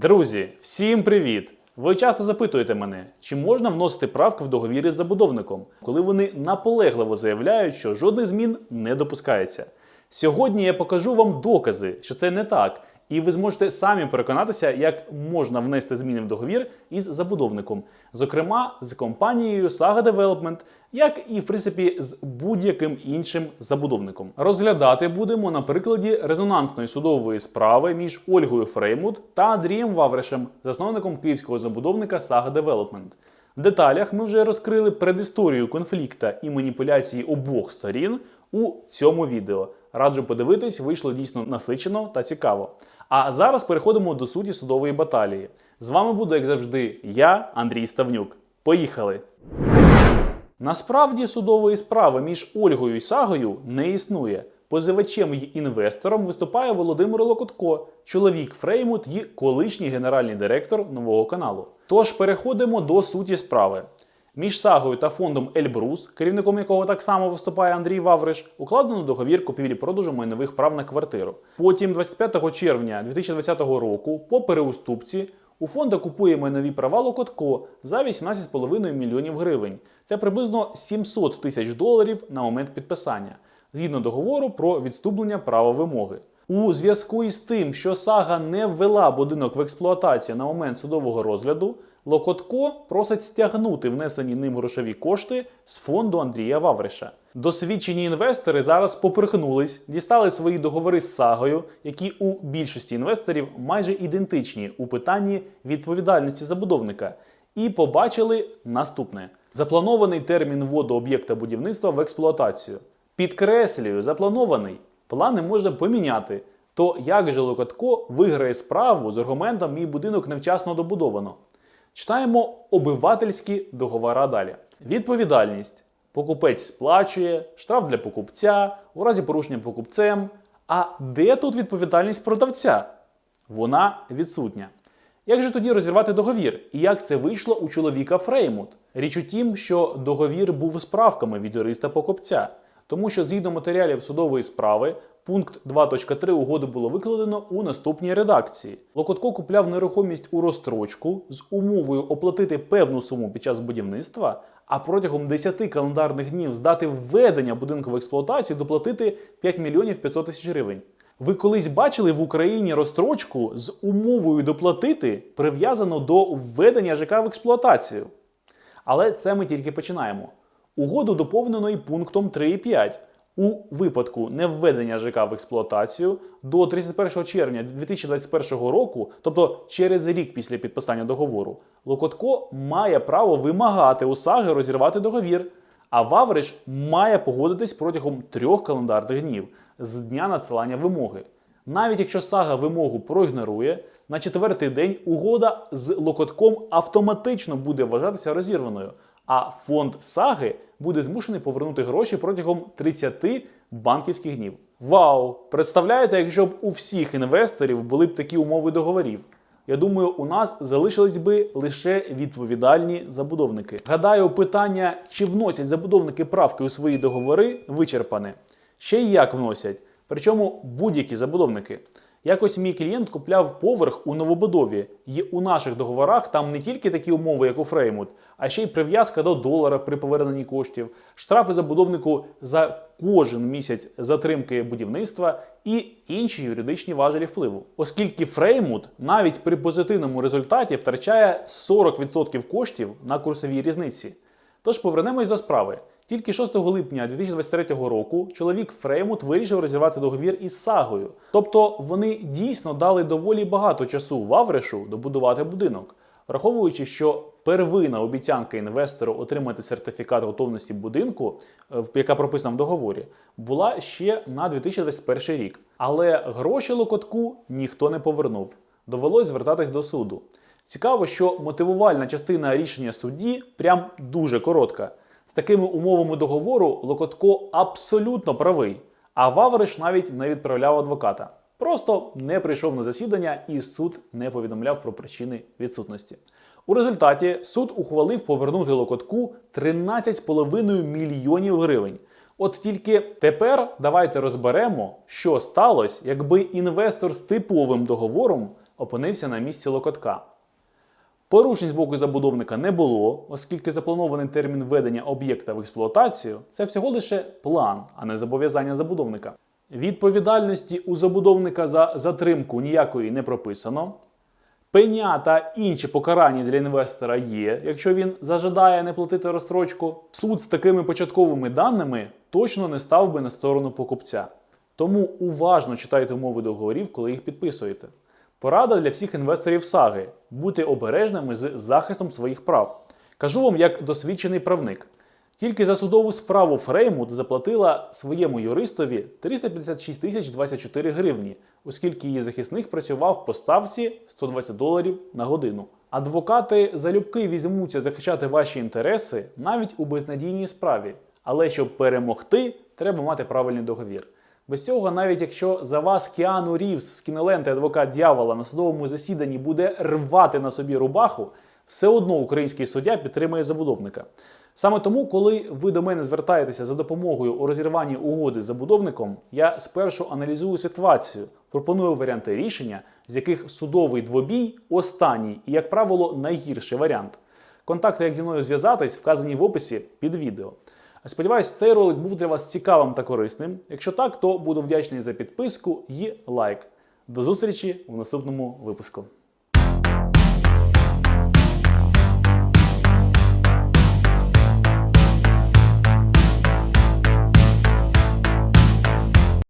Друзі, всім привіт! Ви часто запитуєте мене, чи можна вносити правки в договірі з забудовником, коли вони наполегливо заявляють, що жодних змін не допускається. Сьогодні я покажу вам докази, що це не так, і ви зможете самі переконатися, як можна внести зміни в договір із забудовником, зокрема з компанією Saga Development, як і в принципі з будь-яким іншим забудовником. Розглядати будемо на прикладі резонансної судової справи між Ольгою Фреймут та Андрієм Вавришем, засновником київського забудовника Saga Development. В деталях ми вже розкрили предісторію конфлікта і маніпуляції обох сторін у цьому відео. Раджу подивитись, вийшло дійсно насичено та цікаво. А зараз переходимо до суті судової баталії. З вами буду, як завжди, я, Андрій Ставнюк. Поїхали! Насправді судової справи між Ольгою і Сагою не існує. Позивачем й інвестором виступає Володимир Локотко, чоловік Фреймут і колишній генеральний директор нового каналу. Тож переходимо до суті справи. Між Сагою та фондом Ельбрус, керівником якого так само виступає Андрій Вавриш, укладено договір купівлі-продажу майнових прав на квартиру. Потім, 25 червня 2020 року, по переуступці, у фонда купує майнові права Локотко за 18,5 мільйонів гривень. Це приблизно 700 тисяч доларів на момент підписання, згідно договору про відступлення права вимоги. У зв'язку із тим, що сага не ввела будинок в експлуатацію на момент судового розгляду, Локотко просить стягнути внесені ним грошові кошти з фонду Андрія Вавриша. Досвідчені інвестори зараз поперхнулись, дістали свої договори з сагою, які у більшості інвесторів майже ідентичні у питанні відповідальності забудовника, і побачили наступне: запланований термін вводу об'єкта будівництва в експлуатацію. Підкреслюю, запланований. Плани можна поміняти. То як же Локотко виграє справу з аргументом мій будинок невчасно добудовано? Читаємо обивательські договора далі. Відповідальність. Покупець сплачує, штраф для покупця, у разі порушення покупцем. А де тут відповідальність продавця? Вона відсутня. Як же тоді розірвати договір? І як це вийшло у чоловіка Фреймут? Річ у тім, що договір був справками від юриста покупця, тому що згідно матеріалів судової справи, пункт 2.3 угоди було викладено у наступній редакції. Локотко купляв нерухомість у розстрочку з умовою оплатити певну суму під час будівництва, а протягом 10 календарних днів здати введення будинку в експлуатацію доплатити 5 мільйонів 500 тисяч гривень. Ви колись бачили в Україні розстрочку з умовою доплатити прив'язано до введення ЖК в експлуатацію? Але це ми тільки починаємо. Угоду доповнено і пунктом 3.5. У випадку невведення ЖК в експлуатацію до 31 червня 2021 року, тобто через рік після підписання договору, Локотко має право вимагати у Саги розірвати договір, а Вавриш має погодитись протягом трьох календарних днів з дня надсилання вимоги. Навіть якщо сага вимогу проігнорує, на четвертий день угода з Локотком автоматично буде вважатися розірваною, а фонд саги буде змушений повернути гроші протягом 30 банківських днів. Вау! Представляєте, якщо б у всіх інвесторів були б такі умови договорів? Я думаю, у нас залишились би лише відповідальні забудовники. Гадаю, питання, чи вносять забудовники правки у свої договори, вичерпане. Ще й як вносять. Причому будь-які забудовники. Якось мій клієнт купляв поверх у новобудові, і у наших договорах там не тільки такі умови, як у Фреймут, а ще й прив'язка до долара при поверненні коштів, штрафи забудовнику за кожен місяць затримки будівництва і інші юридичні важелі впливу. Оскільки Фреймут навіть при позитивному результаті втрачає 40% коштів на курсовій різниці. Тож повернемось до справи. Тільки 6 липня 2023 року чоловік Фреймут вирішив розірвати договір із Сагою. Тобто вони дійсно дали доволі багато часу Вавришу добудувати будинок, враховуючи, що первина обіцянка інвестору отримати сертифікат готовності будинку, е, яка прописана в договорі, була ще на 2021 рік. Але гроші Локотку ніхто не повернув. Довелось звертатись до суду. Цікаво, що мотивувальна частина рішення судді прям дуже коротка. З такими умовами договору Локотко абсолютно правий, а Вавриш навіть не відправляв адвоката. Просто не прийшов на засідання і суд не повідомляв про причини відсутності. У результаті суд ухвалив повернути Локотку 13,5 мільйонів гривень. От тільки тепер давайте розберемо, що сталося, якби інвестор з типовим договором опинився на місці локотка. Порушень з боку забудовника не було, оскільки запланований термін введення об'єкта в експлуатацію це всього лише план, а не зобов'язання забудовника. Відповідальності у забудовника за затримку ніякої не прописано. Пеня та інші покарання для інвестора є, якщо він зажадає не платити розстрочку. Суд з такими початковими даними точно не став би на сторону покупця. Тому уважно читайте умови договорів, коли їх підписуєте. Порада для всіх інвесторів саги бути обережними з захистом своїх прав. Кажу вам як досвідчений правник. Тільки за судову справу Фреймут заплатила своєму юристові 356 тисяч 24 гривні, оскільки її захисник працював по ставці 120 доларів на годину. Адвокати залюбки візьмуться захищати ваші інтереси навіть у безнадійній справі. Але щоб перемогти, треба мати правильний договір. Без цього, навіть якщо за вас Кіану Рівс з кіноленти адвокат дьявола на судовому засіданні буде рвати на собі рубаху, все одно український суддя підтримує забудовника. Саме тому, коли ви до мене звертаєтеся за допомогою у розірванні угоди з забудовником, я спершу аналізую ситуацію, пропоную варіанти рішення, з яких судовий двобій останній і, як правило, найгірший варіант. Контакти, як зі мною зв'язатись, вказані в описі під відео. Сподіваюсь, цей ролик був для вас цікавим та корисним. Якщо так, то буду вдячний за підписку і лайк. До зустрічі в наступному випуску.